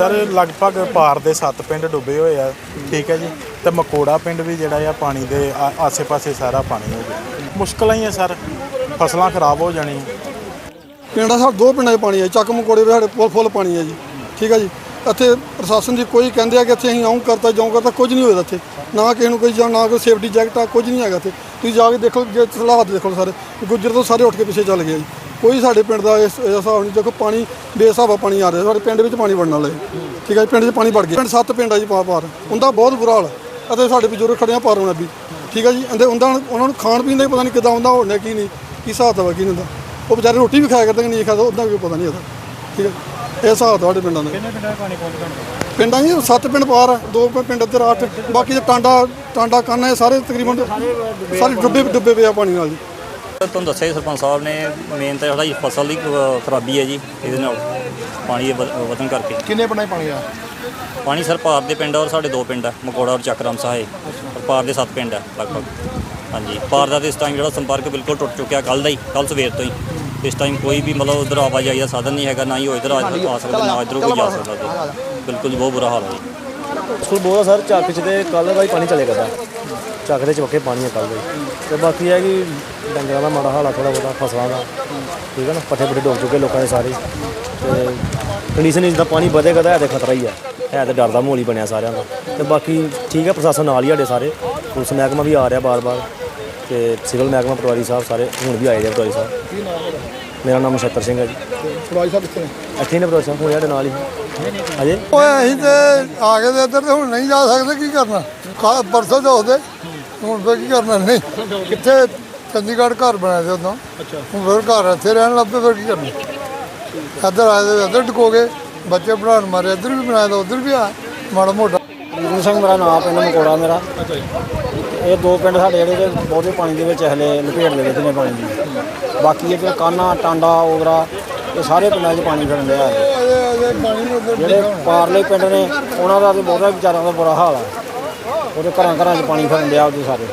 Sir, ਲਗਭਗ ਪਾਰ ਦੇ 7 ਪਿੰਡ ਡੁੱਬੇ ਹੋਏ ਆ। ਠੀਕ ਹੈ ਜੀ। ਤੇ ਮਕੋੜਾ ਪਿੰਡ ਵੀ ਜਿਹੜਾ ਆ, ਪਾਣੀ ਦੇ ਆ- ਆਸੇ-ਪਾਸੇ ਸਾਰਾ ਪਾਣੀ ਹੋ ਗਿਆ। ਮੁਸ਼ਕਲਾਂ ਹੀ ਆ ਸਰ। ਫਸਲਾਂ ਖਰਾਬ ਹੋ ਜਾਣੀਆਂ। ਪਿੰਡਾਂ ਸਾਡੇ ਦੋ ਪਿੰਡਾਂ 'ਚ ਪਾਣੀ ਹੈ ਚੱਕ ਮਕੋੜੇ ਵੀ ਸਾਡੇ ਫੁੱਲ ਫੁੱਲ ਪਾਣੀ ਹੈ ਜੀ। ਠੀਕ ਹੈ ਜੀ। ਇੱਥੇ ਪ੍ਰਸ਼ਾਸਨ ਦੀ ਕੋਈ ਕਹਿੰਦੇ ਆ ਕਿ ਇੱਥੇ ਅਸੀਂ ਆਉਂ ਕਰਤਾ, ਜਾਉਂ ਕਰਤਾ, ਕੁਝ ਨਹੀਂ ਹੋਇਆ ਇੱਥੇ। ਨਾ ਕਿਸੇ ਨੂੰ ਕੋਈ ਜਾਂ ਨਾ ਕੋਈ ਸੇਫਟੀ ਜੈਕਟ ਆ, ਕੁਝ ਨਹੀਂ ਹੈਗਾ ਇੱਥੇ। ਤੁਸੀਂ ਜਾ ਕੇ ਦੇਖੋ ਜੇ ਹਾਲਾਤ ਦੇਖੋ ਸਾਰੇ। ਗੁੱਜਰ ਤੋਂ ਸਾਰੇ ਉੱਠ ਕੇ ਪਿੱਛੇ ਚੱਲ ਗਏ ਜੀ। ਕੋਈ ਸਾਡੇ ਪਿੰਡ ਦਾ ਇਸ ਇਸ ਹਿਸਾਬ ਨਹੀਂ ਦੇਖੋ ਪਾਣੀ ਬੇਸਾਬਾ ਪਾਣੀ ਆ ਰਿਹਾ ਸਾਡੇ ਪਿੰਡ ਵਿੱਚ ਪਾਣੀ ਵੜਨ ਵਾਲਾ। ਹੈ ਠੀਕ ਹੈ ਜੀ ਪਿੰਡ 'ਚ ਪਾਣੀ ਵੜ ਗਿਆ। ਪਿੰਡ ਸੱਤ ਪਿੰਡ ਆ ਜੀ ਪਾਰ ਪਾਰ ਉਹਦਾ ਬਹੁਤ ਬੁਰਾ ਹਾਲ ਅਤੇ ਸਾਡੇ ਬਜ਼ੁਰਗ ਖੜੇ ਆ ਪਾਰ ਹੋਣਾ ਵੀ ਠੀਕ ਹੈ ਜੀ ਅੰਦੇ ਉਹਦਾ ਉਹਨਾਂ ਨੂੰ ਖਾਣ ਪੀਣ ਦਾ ਪਤਾ ਨਹੀਂ ਕਿੱਦਾਂ ਹੁੰਦਾ ਹੋਣਾ ਕੀ ਨਹੀਂ ਕੀ ਹਿਸਾਬ ਦਾ ਕੀ ਨਹੀਂ ਹੁੰਦਾ। ਉਹ ਵਿਚਾਰੇ ਰੋਟੀ ਵੀ ਖਾਇਆ ਕਰਦੇ ਕਿ ਨਹੀਂ ਖਾਦਾ ਉਹਦਾ ਵੀ ਪਤਾ ਨਹੀਂ ਹੁੰਦਾ ਠੀਕ ਹੈ ਇਹ ਹਿਸਾਬ ਤੁਹਾਡੇ ਪਿੰਡਾਂ ਦਾ। ਕਿੰਨੇ ਪਿੰਡਾਂ ਪਾਣੀ ਪਹੁੰਚਦਾ ਪਿੰਡਾਂ ਜੀ ਸੱਤ ਪਿੰਡ ਪਾਰ ਦੋ ਪਿੰਡ ਇੱਧਰ ਅੱਠ ਬਾਕੀ ਜੇ ਟਾਂਡਾ ਟਾਂਡਾ ਕੰਨ ਹੈ ਸਾਰੇ ਤਕਰੀਬਨ ਸਾਰੇ ਡੁੱਬੇ ਡੁੱਬੇ ਪਏ ਆ ਪਾਣੀ ਨਾਲ ਜੀ। ਤੁਹਾਨੂੰ ਦੱਸਿਆ ਜੀ ਸਰਪੰਚ ਸਾਹਿਬ ਨੇ ਮੇਨ ਤਾਂ ਸਾਡੀ ਫਸਲ ਦੀ ਖਰਾਬੀ ਹੈ ਜੀ ਇਹਦੇ ਨਾਲ ਪਾਣੀ ਦੇ ਵਧ- ਵਧਣ ਕਰਕੇ। ਕਿੰਨੇ ਪਿੰਡਾਂ 'ਚ ਪਾਣੀ ਆ? ਪਾਣੀ ਸਰ ਪਾਰ ਦੇ ਪਿੰਡ ਆ ਔਰ ਸਾਡੇ ਦੋ ਪਿੰਡ ਆ ਮਕੋੜਾ ਔਰ ਚੱਕਰਾਮ ਔਰ ਪਾਰ ਦੇ ਸੱਤ ਪਿੰਡ ਆ ਲਗਭਗ। ਹਾਂਜੀ ਪਾਰ ਦਾ ਤੇ ਇਸ ਟਾਈਮ ਜਿਹੜਾ ਸੰਪਰਕ ਬਿਲਕੁਲ ਟੁੱਟ ਚੁੱਕਿਆ ਕੱਲ ਦਾ ਹੀ ਕੱਲ ਸਵੇਰ ਤੋਂ ਹੀ। ਇਸ ਟਾਈਮ ਕੋਈ ਵੀ ਮਤਲਬ ਉਧਰ ਆਵਾਜਾਈ ਦਾ ਸਾਧਨ ਨਹੀਂ ਹੈਗਾ ਨਾ ਹੀ ਉਹ ਇਧਰ ਆ ਆ ਸਕਦਾ ਨਾ ਇਧਰੋਂ ਕੋਈ ਜਾ ਸਕਦਾ। ਜੀ। ਬਿਲਕੁਲ ਬਹੁਤ ਬੁਰਾ ਹਾਲ ਹੈ ਜੀ। ਸਕੂਲ ਬਹੁਤ ਆ ਸਰ ਚੱਕ 'ਚ ਤੇ ਕੱਲ ਦਾ ਹੀ ਪਾਣੀ ਚਲੇ ਕਰਦਾ ਚੱਕ ਦੇ ਚਵੱਕੇ ਪਾਣੀ ਹੈ ਕੱਲ ਦਾ ਤੇ ਬਾਕੀ ਹੈ ਕਿ ਡੰਗਰਾਂ ਦਾ ਮਾੜਾ ਹਾਲ ਥੋੜਾ ਬਹੁਤਾ ਫਸਲਾਂ ਦਾ। ਠੀਕ ਹੈ ਨਾ? ਪੱਠੇ ਪੁੱਠੇ ਡੁੱਬ ਚੁੱਕੇ ਲੋਕਾਂ ਦੇ ਸਾਰੇ। ਤੇ ਕੰਡੀਸ਼ਨ ਜਿੱਦਾਂ ਪਾਣੀ ਵਧੇਗਾ ਤਾਂ ਹੈ ਤੇ ਖਤਰਾ ਹੀ ਹੈ ਹੈ ਤੇ ਡਰ ਦਾ ਮਾਹੌਲ ਹੀ ਬਣਿਆ ਸਾਰਿਆਂ ਦਾ। ਤੇ ਬਾਕੀ ਠੀਕ ਹੈ ਪ੍ਰਸ਼ਾਸਨ ਨਾਲ ਹੀ ਸਾਡੇ ਸਾਰੇ। ਪੁਲਿਸ ਮਹਿਕਮਾ ਵੀ ਆ ਰਿਹਾ ਬਾਰ-ਬਾਰ। ਤੇ ਸਿਵਲ ਮਹਿਕਮਾ ਪਟਵਾਰੀ ਸਾਹਿਬ ਸਾਰੇ ਹੁਣ ਵੀ ਆਏ ਨੇ ਪਟਵਾਰੀ ਸਾਹਿਬ। ਮੇਰਾ ਨਾਮ ਨਛੱਤਰ ਸਿੰਘ ਹੈ ਜੀ। ਸਵਾਈ ਸਾਹਿਬ ਕਿੱਥੇ ਨੇ? ਇੱਥੇ ਨੇ ਪਟਵਾਰੀ ਸਾਹਿਬ ਹੁਣ ਸਾਡੇ ਨਾਲ ਹੀ। ਅਜੇ ਓਏ ਅਸੀਂ ਤੇ ਆ ਗਏ ਤੇ ਇੱਧਰ ਤੇ ਹੁਣ ਨਹੀਂ ਜਾ ਸਕਦੇ ਕੀ ਕਰਨਾ? ਪਰਸੋਂ ਤੋਂ। ਉਹਦੇ ਹੁਣ ਫੇਰ ਕੀ ਕਰਨਾ? ਨਹੀਂ। ਕਿੱਥੇ ਚੰਡੀਗੜ੍ਹ ਘਰ ਬਣਾਇਆ ਸੀ ਉਦੋਂ। ਹੁਣ ਫਿਰ ਘਰ ਇੱਥੇ ਰਹਿਣ ਲੱਗ ਪਏ ਫਿਰ ਕੀ ਕਰਨਾ? ਇੱਧਰ ਆਏ ਤੇ ਇੱਧਰ ਟਕੋਗੇ ਬੱਚੇ ਪੜਾਉਣ ਮਾਰੇ ਇੱਧਰ ਵੀ ਬਣਾਇਆ ਤਾਂ ਉੱਧਰ ਵੀ ਆ। ਮਾੜਾ ਮੋਟਾ। ਜੀਵਨ ਸਿੰਘ ਮੇਰਾ ਨਾਮ ਪਿੰਡ ਮਕੋੜਾ ਮੇਰਾ। ਇਹ ਦੋ ਪਿੰਡ ਸਾਡੇ ਜਿਹੜੇ ਬਹੁਤੇ ਪਾਣੀ ਦੇ ਵਿੱਚ ਹਲੇ ਲਪੇਟ ਦੇ ਵਿੱਚ ਨੇ ਪਾਣੀ ਦੀ। ਬਾਕੀ ਇਹ ਜਿਹੜੇ ਕਾਨਾ ਟਾਂਡਾ ਓਗਰਾ ਇਹ ਸਾਰੇ ਪਿੰਡਾਂ 'ਚ ਪਾਣੀ ਫਿਰਨ ਉੱਧਰ ਜਿਹੜੇ ਪਾਰਲੇ ਪਿੰਡ ਨੇ ਉਹਨਾਂ ਦਾ ਤੇ ਬਹੁਤਾ ਵਿਚਾਰਾਂ ਦਾ ਬੁਰਾ ਹਾਲ ਆ। ਉਹਦੇ ਘਰਾਂ ਘਰਾਂ 'ਚ ਪਾਣੀ ਫਿਰਨ ਡਿਆ ਉਹਦੇ ਸਾਰੇ।